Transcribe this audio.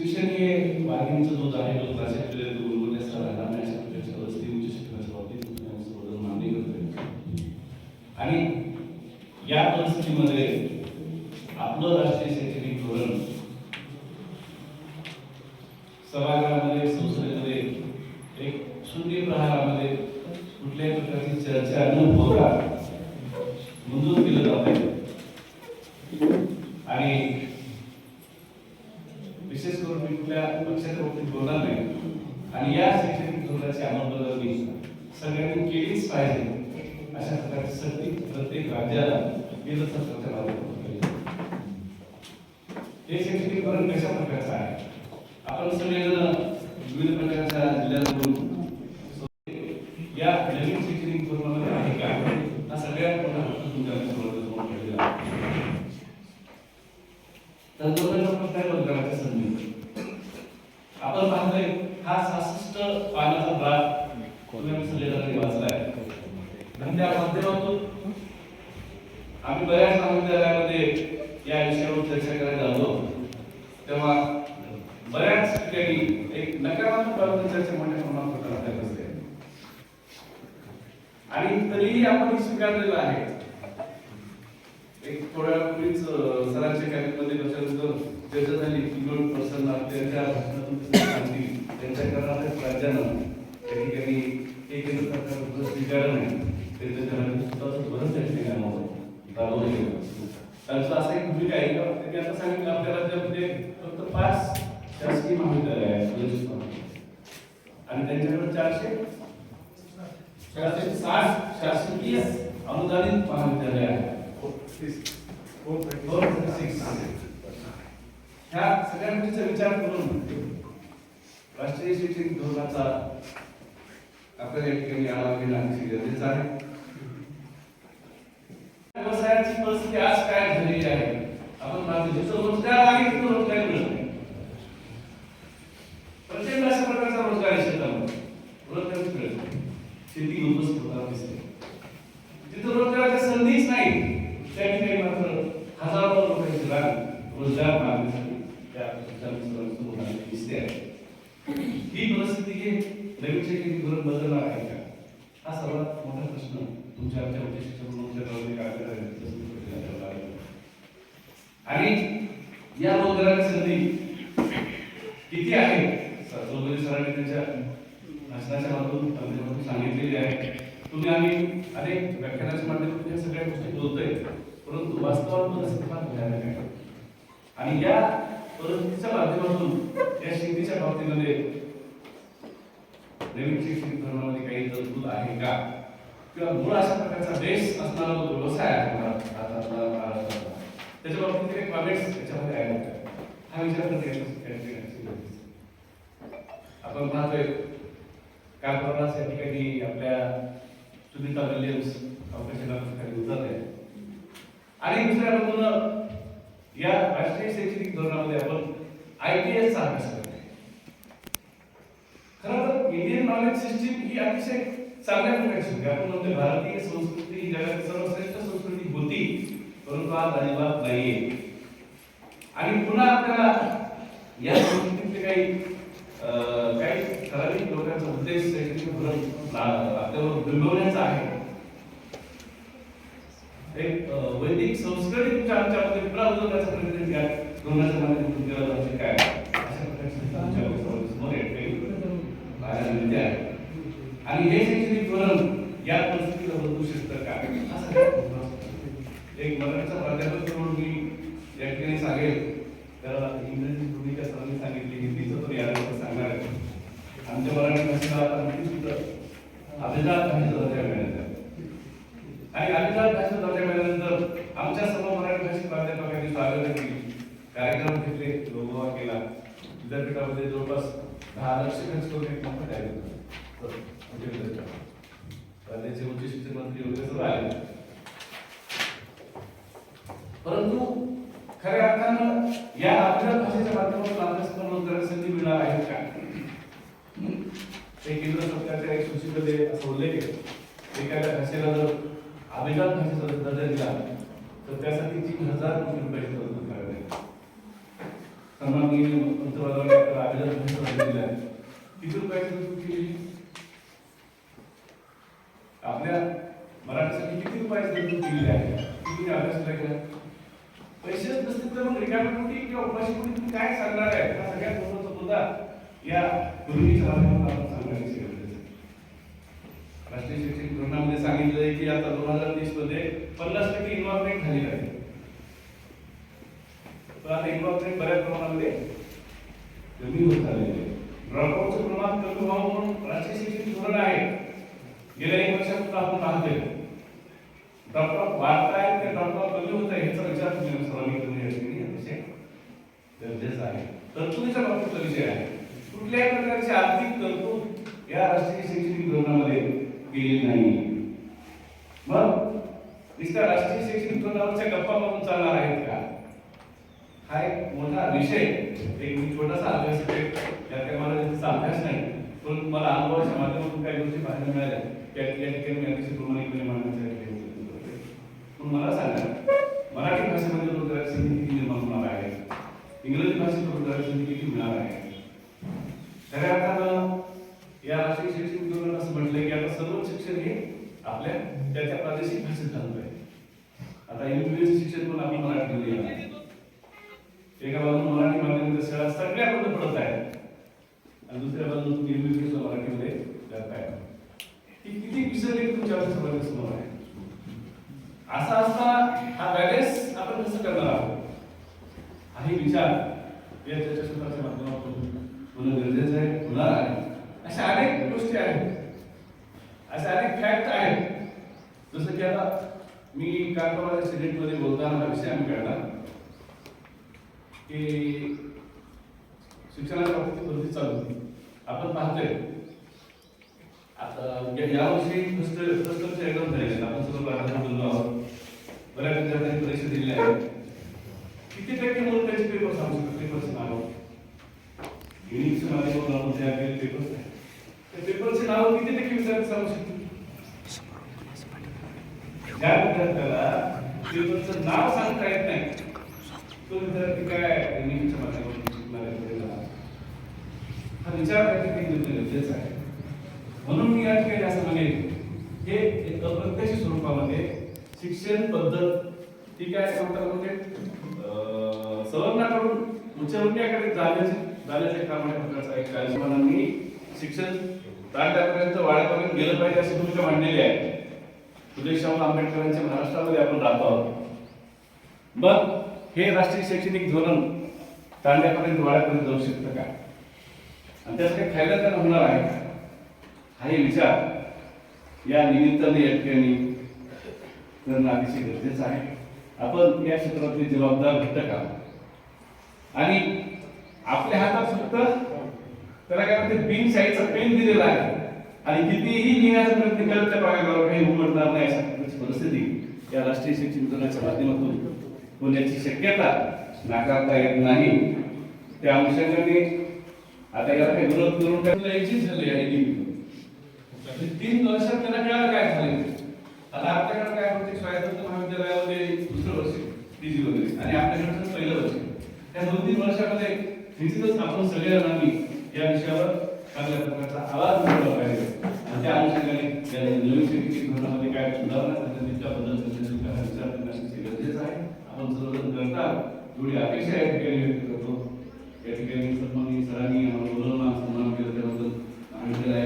शिक्षण हे वाघिणीचं जो आहे तो भाषेत गुरुवले सर आहे आणि अशा वस्ती उच्च शिक्षणाच्या बाबतीत मी मान्य करतोय आणि या परिस्थितीमध्ये आपलं राष्ट्रीय शैक्षणिक धोरण सभागृहामध्ये संसदेमध्ये एक शून्य प्रहारामध्ये कुठल्याही प्रकारची चर्चा न होता मंजूर केलं जात आहे आणि विशेष करून मी कुठल्या पक्षाच्या बाबतीत बोलणार नाही आणि या शैक्षणिक धोरणाची अंमलबजावणी सगळ्यांनी केलीच पाहिजे अशा प्रकारची सक्ती प्रत्येक राज्याला केंद्र सरकारच्या माध्यमातून हे शैक्षणिकरण कशा प्रकारचं आहे? आपण सगळेजण विविध प्रकारच्या जिल्ह्यातून या नवीन शैक्षणिक धोरणामध्ये आहे का? हा सगळ्यात मोठा प्रश्न तुमच्यासमोर ठेवलेला आहे. तर प्रश्न आहे रोजगाराच्या संधी आपण पाहतोय हा सहासष्ट पानाचा भाग तुम्ही आम्ही सगळेजणांनी वाचलाय आणि त्या माध्यमातून आम्ही बऱ्याच महाविद्यालयामध्ये या विषयावर चर्चा करायला आलो. तेव्हा बऱ्याच ठिकाणी एक नकारात्मक बाबतीत चर्चा मोठ्या प्रमाणात होताना आपल्याला दिसते आणि तरीही आपण स्वीकारलेलं आहे. एक थोड्या वेळापूर्वीच सरांच्या कॅबिनमध्ये बसल्यानंतर चर्चा झाली की दोन पर्सन त्यांच्या भाषणातून त्यांच्या कर्नाटक राज्यानं त्या ठिकाणी हे केंद्र सरकार स्वीकारलं नाही. त्यांचं असं एक भूमिका आहे का त्यांनी आता सांगितलं फक्त पाच शासकीय महाविद्यालय आहेत आणि त्यांच्याकडे चारशे चारशे साठ शासकीय अनुदानित महाविद्यालय आहे ह्या सगळ्या गोष्टीचा विचार करून राष्ट्रीय शैक्षणिक धोरणाचा आपल्याला या ठिकाणी आढावा घेणं गरजेचं आहे. व्यवसायाची परिस्थिती आज काय झालेली आहे? आपण पाहतो रोजगार आहे तिथं रोजगार मिळत नाही. प्रचंड अशा प्रकारचा रोजगार आहे शेतामध्ये. रोजगार मिळत नाही. शेती उद्ध्वस्त होताना दिसते. तिथं रोजगाराच्या संधीच नाही त्या ठिकाणी मात्र हजारो लोकांची राग रोजगार मागण्यासाठी त्या दिसते. ही परिस्थिती हे नवीन शैक्षणिक धोरण बदलणार आहे का हा सर्वात मोठा प्रश्न तुमच्या आमच्या उच्च शिक्षण मंत्र्यांच्या गावामध्ये काय करायचं आणि या रोजगाराची संधी किती आहे जोगरी सरांनी त्यांच्या भाषणाच्या माध्यमातून माध्यमातून सांगितलेली आहे. तुम्ही आम्ही अनेक व्याख्यानाच्या माध्यमातून या सगळ्या गोष्टी बोलतोय परंतु वास्तवात परिस्थिती फार भयानक आहे आणि या परिस्थितीच्या माध्यमातून या शेतीच्या बाबतीमध्ये नवीन शैक्षणिक धोरणामध्ये काही तरतूद आहे का? किंवा मूळ अशा प्रकारचा बेस असणारा जो व्यवसाय आहे भारत- भारतातला महाराष्ट्रातला त्याच्या बाबतीत काही कॉमेंट्स त्याच्यामध्ये आहेत. हा विचार करता आपण पाहतोय काल परवाच या ठिकाणी आपल्या सुनीता विल्यम्स ऑपरेशन खाली उतरत आहे आणि दुसऱ्या बाजूला या राष्ट्रीय शैक्षणिक धोरणामध्ये आपण आय पी एसचा अभ्यास करतो खरं तर इंडियन नॉलेज सिस्टीम ही अतिशय चांगल्या प्रकारची होती. आपण म्हणतो भारतीय संस्कृती ही जगात सर्वश्रेष्ठ संस्कृती होती परंतु आज अजिबात नाहीये. आणि पुन्हा आपल्याला या संस्कृतीतले काही ठराविक लोकांचा उद्देश शैक्षणिक धोरण ला- बिंबवण्याचा आहे. एक वैदिक संस्कृती तुमच्या आमच्यामध्ये पुन्हा उजवण्याचा प्रयत्न घ्या दोनाच्या मध्ये केला जाऊ म्हणजे शकतो काय? अशा प्रकारची तुमच्यासमोर एक आणि हे शैक्षणिक धोरण या परिस्थितीला बदलू शकतं का? असं அதுதான் सूचीमध्ये असं उल्लेख आहे एखाद्या भाषेला जर अभिजात भाषेचा दर्जा दिला तर त्यासाठी तीन हजार कोटी रुपयाची तरतूद करण्यात येईल सन्माननीय पंतप्रधानांनी आहे किती रुपयाची तरतूद केली? आपल्या मराठीसाठी किती रुपयाची तरतूद केलेली आहे? किती अभ्यास केला पैसेच नसतील तर मग रिकामी कोटी किंवा उपाशी कोटी तुम्ही काय सांगणार आहे? हा सगळ्यात महत्त्वाचा मुद्दा या पूर्वीच्या माध्यमातून आपण सांगण्याची गरज आहे. राष्ट्रीय शैक्षणिक धोरणामध्ये सांगितलं आहे की आता दोन हजार तीसमध्ये पन्नास टक्के इन्व्हॉल्वमेंट झाली आहे. पण आता इन्व्हॉल्वमेंट बऱ्याच प्रमाणामध्ये कमी होत चाललेली आहे. ड्रॉपआउटचं प्रमाण कमी व्हावं म्हणून राष्ट्रीय शिक्षण धोरण आहे. गेल्या एक वर्षात आपण पाहतोय. ड्रॉपआउट वाढताय ते ड्रॉपआउट कमी होत आहे याचा विचार तुम्ही सर्वांनी करून या ठिकाणी अतिशय गरजेचं आहे. तरतुदीच्या बाबतीतला विषय आहे. कुठल्याही प्रकारची आर्थिक तरतूद या राष्ट्रीय शैक्षणिक धोरणामध्ये केली नाही. मग नुसत्या राष्ट्रीय शैक्षणिक धोरणावरच्या गप्पा मारून चालणार आहेत का? हा एक मोठा विषय एक मी छोटासा अभ्यास आहे. त्यात काही मला त्याचा अभ्यास नाही. पण मला अनुभवाच्या माध्यमातून काही गोष्टी पाहायला मिळाल्या. त्या या ठिकाणी मी अतिशय प्रमाणिकपणे मांडण्याचा पण मला सांगा मराठी भाषेमध्ये रोजगार संधी किती निर्माण होणार आहे? इंग्रजी भाषेत रोजगार संधी किती मिळणार आहे खऱ्या अर्थानं या राष्ट्रीय शैक्षणिक धोरण असं म्हटलंय की आता सर्व शिक्षण हे त्याच्या प्रादेशिक भाषेत झालं आता एमबीबीएस शिक्षण पण आपण मराठीमध्ये येणार एका बाजूला मराठी माध्यमाच्या शाळा सगळ्या बंद पडत आहेत आणि दुसऱ्या बाजूला तुम्ही एमबीबीएस मराठीमध्ये करताय. ही किती विसरले तुमच्या समाजाच्या समोर आहे? असा असताना हा बॅलेन्स आपण कसं करणार आहोत? हाही विचार. या चर्चासत्राच्या माध्यमातून होणं गरजेचं आहे होणार आहे. अशा अनेक गोष्टी आहेत. अशा अनेक फॅक्ट आहेत. जसं की आता मी कालपरवाच्या सिनेटमध्ये बोलताना हा विषय आम्ही काढला की शिक्षणाच्या बाबतीत भरती चालू होती. आपण पाहतोय. आता यावर्षी फर्स्ट फर्स्ट एक्झाम झालेले आहेत आपण सर्व प्राधान्य बोललो आहोत बऱ्याच विद्यार्थ्यांनी परीक्षा दिलेल्या आहेत किती टक्के मुलं त्याचे पेपर सांगू शकतात पेपरचे नाव युनिकच्या माध्यमातून आपण तयार केलेले पेपर्स आहेत त्या पेपरचे नाव किती टक्के विद्यार्थी सांगू शकतील ज्या विद्यार्थ्याला पेपरचं नाव सांगता येत नाही तो विद्यार्थी काय युनिकच्या माध्यमातून शिकणार हा विचार त्या ठिकाणी आहे. म्हणून मी या ठिकाणी असं म्हणेन हे अप्रत्यक्ष स्वरूपामध्ये शिक्षण पद्धत ही काय म्हणतात म्हणजे सवर्णाकडून उच्चवर्णीयाकडे जाण्याचे जाण्याचे काम या प्रकारचा एक कार्यक्रमांनी शिक्षण तारट्यापर्यंत वाड्यापर्यंत गेलं पाहिजे अशी भूमिका मांडलेली आहे. फुले आंबेडकरांच्या महाराष्ट्रामध्ये आपण राहतो आहोत. मग हे राष्ट्रीय शैक्षणिक धोरण तांड्यापर्यंत वाड्यापर्यंत जाऊ शकतं का? आणि त्याचा काही फायदा त्यांना होणार आहे. का? हाही विचार या निमित्ताने या ठिकाणी करणं अतिशय गरजेचं आहे. आपण या क्षेत्रातले जबाबदार घटक आहोत. आणि आपल्या हातात फक्त त्याला काय म्हणते बिन साईडचा पेन दिलेला आहे. आणि कितीही लिहिण्याचा प्रयत्न केला त्या पाण्यावर काही उमटणार नाही अशा परिस्थिती या राष्ट्रीय शिक्षण धोरणाच्या माध्यमातून होण्याची शक्यता नाकारता येत नाही. त्या अनुषंगाने आता याला काही विरोध करून काय एक्झिट झाले आहे म्हणजे तीन वर्षात त्यांना मिळालं काय झालं आता आपल्याकडे काय होते? स्वायत्त महाविद्यालयामध्ये दुसरं वर्ष तिसरी वगैरे. आणि आपल्याकडे पहिलं वर्ष. त्या दोन तीन वर्षामध्ये निश्चितच आपण सगळ्यांना मी या विषयावर चांगल्या प्रकारचा आवाज मिळवला पाहिजे. परिस्थिती धोरणामध्ये काय सुधारणा झाल्या त्याच्याबद्दल त्यांच्या विचार करण्याची अपेक्षा या ठिकाणी व्यक्त करतो सरांनी आम्हाला बोलवला सन्मान केला त्याबद्दल आणि त्याला